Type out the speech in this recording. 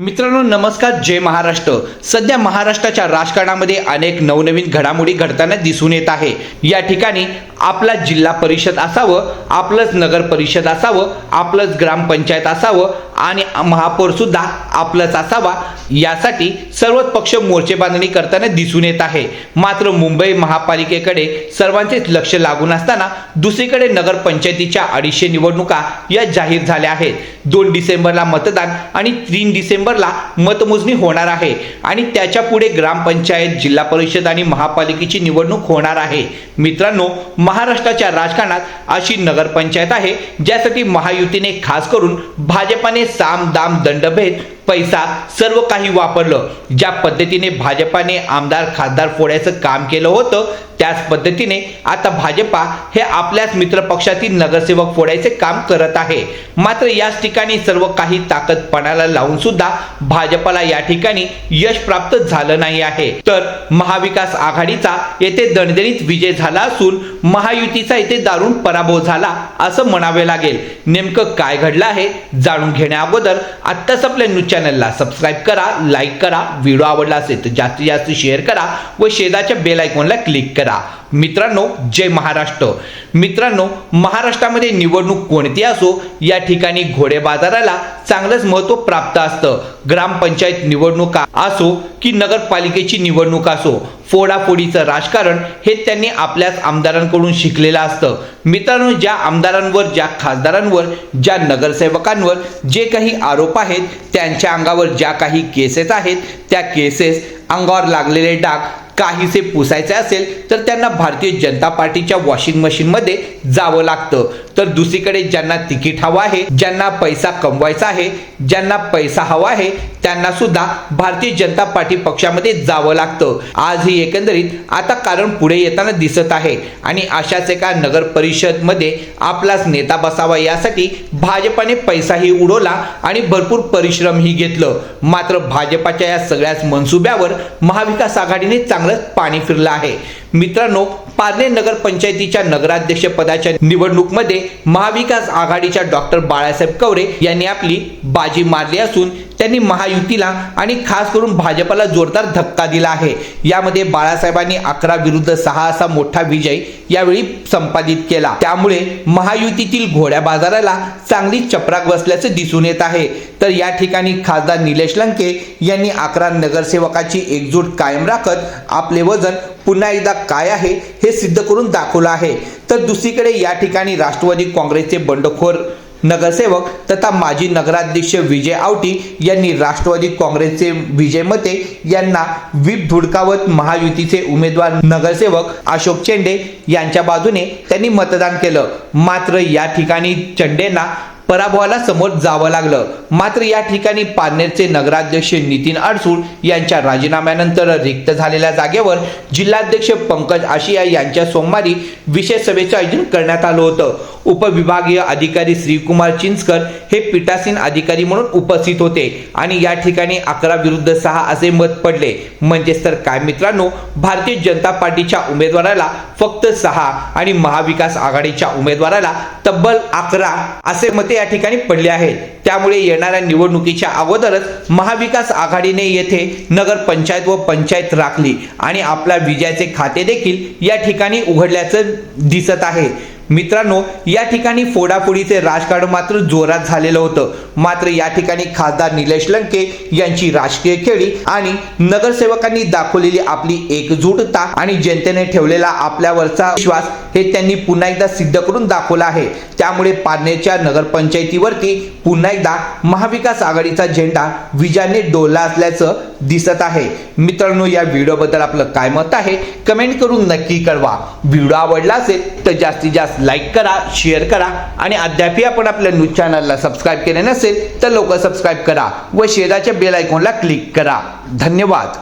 मित्रांनो नमस्कार जय महाराष्ट्र. सध्या महाराष्ट्राच्या राजकारणामध्ये अनेक नवनवीन घडामोडी घडताना दिसून येत आहे. या ठिकाणी आपला जिल्हा परिषद असावं आपलंच नगर परिषद असावं आपलंच ग्रामपंचायत असावं आणि महापौर सुद्धा आपलंच असावा यासाठी सर्वच पक्ष मोर्चे बांधणी करताना दिसून येत आहे. मात्र मुंबई महापालिकेकडे सर्वांचेच लक्ष लागून असताना दुसरीकडे नगरपंचायतीच्या अडीचशे निवडणुका या जाहीर झाल्या आहेत. दोन डिसेंबरला मतदान आणि तीन डिसेंबरला मतमोजणी होणार आहे आणि त्याच्या पुढे ग्रामपंचायत जिल्हा परिषद आणि महापालिकेची निवडणूक होणार आहे. मित्रांनो महाराष्ट्राच्या राजकारणात अशी नगरपंचायत आहे ज्यासाठी महायुतीने खास करून भाजपाने साम दाम दंडभेद पैसा सर्व काही वापरलं. ज्या पद्धतीने भाजपाने आमदार खासदार फोडायचं काम केलं होतं त्याच पद्धतीने आता भाजपा हे आपल्याच मित्र पक्षातील नगरसेवक फोडायचे काम करत आहे. मात्र याच ठिकाणी सर्व काही ताकद पणाला लावून सुद्धा भाजपाला या ठिकाणी यश प्राप्त झालं नाही आहे. तर महाविकास आघाडीचा येथे दणदणीत विजय झाला असून महायुतीचा येथे दारुण पराभव झाला असं म्हणावे लागेल. नेमकं काय घडलं आहे जाणून घेण्या अगोदर आत्ताच आपल्या चॅनलला सबस्क्राईब करा लाईक करा व्हिडिओ आवडला असेल तर जास्तीत जास्त शेअर करा व शेजारच्या बेल आयकॉनला क्लिक करा. मित्रांनो जय महाराष्ट्र. मित्रांनो महाराष्ट्रामध्ये निवडणूक कोणती असो या ठिकाणी घोडे बाजाराला चांगलंच महत्त्व प्राप्त असतं. ग्रामपंचायत निवडणुका असो की नगरपालिकेची निवडणूक असो फोडाफोडीचं राजकारण हे त्यांनी आपल्याच आमदारांकडून शिकलेलं असतं. मित्रांनो ज्या आमदारांवर ज्या खासदारांवर ज्या नगरसेवकांवर जे काही आरोप आहेत त्यांच्या अंगावर ज्या काही केसेस आहेत त्या केसेस अंगावर लागलेले डाग काहीसे पुसायचे असेल तर त्यांना भारतीय जनता पार्टीच्या वॉशिंग मशीनमध्ये जावं लागतं. तर दुसरीकडे ज्यांना तिकीट हवं आहे ज्यांना पैसा कमवायचा आहे ज्यांना पैसा हवा आहे त्यांना सुद्धा भारतीय जनता पार्टी पक्षामध्ये जावं लागतं. आज ही एकंदरीत आता कारण पुढे येताना दिसत आहे आणि अशाच एका नगर परिषदमध्ये आपलाच नेता बसावा यासाठी भाजपाने पैसाही उडवला आणि भरपूर परिश्रमही घेतलं. मात्र भाजपाच्या या सगळ्याच मनसुब्यावर महाविकास आघाडीने चांगलंच पाणी फिरलं आहे. मित्रांनो पारणे नगर पंचायतीच्या नगराध्यक्ष पदाच्या निवडणूकमध्ये महाविकास आघाडीच्या डॉक्टर बाळासाहेब कवरे यांनी आपली बाजी मारली असून त्यांनी महायुतीला आणि खास करून भाजपला जोरदार धक्का दिला आहे. यामध्ये बाळासाहेबांनी अकरा विरुद्ध सहा असा मोठा विजय यावेळी संपादित केला. त्यामुळे महायुतीतील घोड्या बाजाराला चांगली चपराक बसल्याचं दिसून येत आहे. तर या ठिकाणी खासदार निलेश लंके यांनी अकरा नगरसेवकाची एकजूट कायम राखत आपले वजन पुन्हा एकदा काय आहे हे सिद्ध करून दाखवलं आहे. तर दुसरीकडे या ठिकाणी राष्ट्रवादी काँग्रेसचे बंडखोर नगरसेवक तथा माजी नगराध्यक्ष विजय आवटी यांनी राष्ट्रवादी काँग्रेसचे विजय मते यांना विप धुडकावत महायुतीचे उमेदवार नगरसेवक अशोक चेंडे यांच्या बाजूने त्यांनी मतदान केलं. मात्र या ठिकाणी चेंडेंना पराभवाला समोर जावं लागलं. मात्र या ठिकाणी पारनेरचे नगराध्यक्ष नितीन अडसूळ यांच्या राजीनाम्यानंतर रिक्त झालेल्या जागेवर जिल्हाध्यक्ष पंकज आशिया यांच्या सोमवारी विशेष सभेचं आयोजन करण्यात आलं होतं. उपविभागीय अधिकारी श्रीकुमार चिंचकर हे पीठासीन अधिकारी म्हणून उपस्थित होते आणि या ठिकाणी अकरा विरुद्ध सहा असे मत पडले. म्हणजेच तर काय मित्रांनो भारतीय जनता पार्टीच्या उमेदवाराला फक्त सहा आणि महाविकास आघाडीच्या उमेदवाराला तब्बल अकरा असे मते या ठिकाणी पडले आहेत. त्यामुळे येणाऱ्या निवडणुकीच्या अगोदरच महाविकास आघाडीने येथे नगरपंचायत व पंचायत राखली आणि आपल्या विजयाचे खाते देखील या ठिकाणी उघडल्याचं दिसत आहे. मित्रांनो या ठिकाणी फोडाफोडीचे राजकारण मात्र जोरात झालेलं होतं. मात्र या ठिकाणी खासदार निलेश लंके यांची राजकीय खेळी आणि नगरसेवकांनी दाखवलेली आपली एकजूटता आणि जनतेने ठेवलेला आपल्यावरचा विश्वास हे त्यांनी पुन्हा एकदा सिद्ध करून दाखवला आहे. त्यामुळे पारनेरच्या नगरपंचायतीवरती पुन्हा एकदा महाविकास आघाडीचा झेंडा विजयाने डोलला असल्याचं दिसत आहे. मित्रांनो या व्हिडिओबद्दल आपलं काय मत आहे? कमेंट करून नक्की कळवा. व्हिडिओ आवडला असेल तर जास्तीत जास्त लाईक करा शेअर करा आणि अद्यापही आपण आपल्या न्यूज चॅनलला सबस्क्राईब केले नसेल तर लवकर सबस्क्राईब करा व शेजारच्या बेल आयकॉनला क्लिक करा. धन्यवाद.